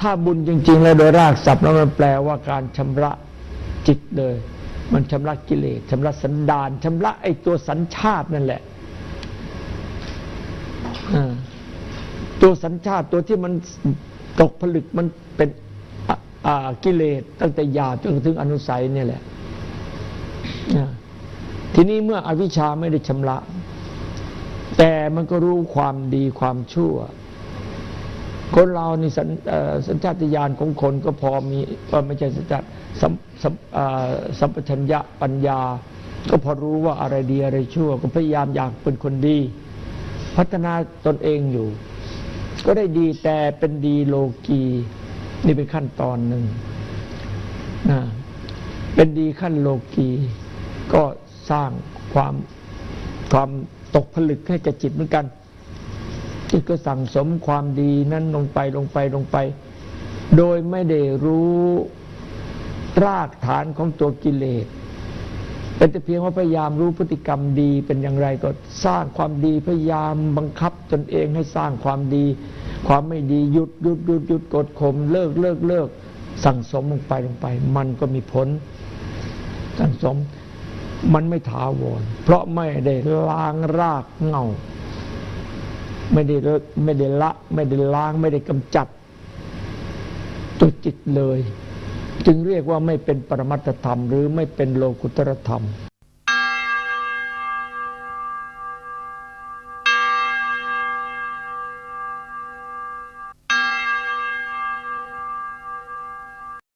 ถ้าบุญจริง ๆ แล้วโดยรากศัพท์แล้วมันแปลว่าการชำระจิตเลย มันชำระกิเลสชำระสันดานชำระไอ้ตัวสัญชาตินั่นแหละตัวสัญชาติตัวที่มันตกผลึกมันเป็นกิเลสตั้งแต่หยาบจนถึงอนุสัยนี่แหละทีนี้เมื่ออวิชชาไม่ได้ชำระ แต่มันก็รู้ความดีความชั่ว คนเรานี่สัญสัญชาตญาณของคนก็พอมีว่าไม่ใช่สัญชาติสัมสัมสัมปชัญญะปัญญา ก็พอรู้ว่าอะไรดีอะไรชั่ว ก็พยายามอยากเป็นคนดี พัฒนาตนเองอยู่ ก็ได้ดีแต่เป็นดีโลกีนี่เป็นขั้นตอนหนึ่งนะเป็นดีขั้นโลกีก็สร้างความความตกผลึกให้แก่จิตเหมือนกัน จิตก็สั่งสมความดีนั้นลงไปลงไปลงไป โดยไม่ได้รู้รากฐานของตัวกิเลสเป็นแต่เพียงว่าพยายามรู้พฤติกรรมดีเป็นอย่างไรก็สร้างความดีพยายามบังคับตนเองให้สร้างความดี ความไม่ดีหยุดหยุดหยุดหยุดกดข่มเลิกเลิกเลิกสั่งสมลงไปลงไป มันก็มีผลสั่งสมมันไม่ถาวรเพราะไม่ได้ล้างรากเงา ไม่ได้ละไม่ได้ละ ไม่ได้ล้าง ไม่ได้กำจัด ตัวจิตเลย จึงเรียกว่าไม่เป็นปรมัตธรรม หรือไม่เป็นโลกุตตรธรรม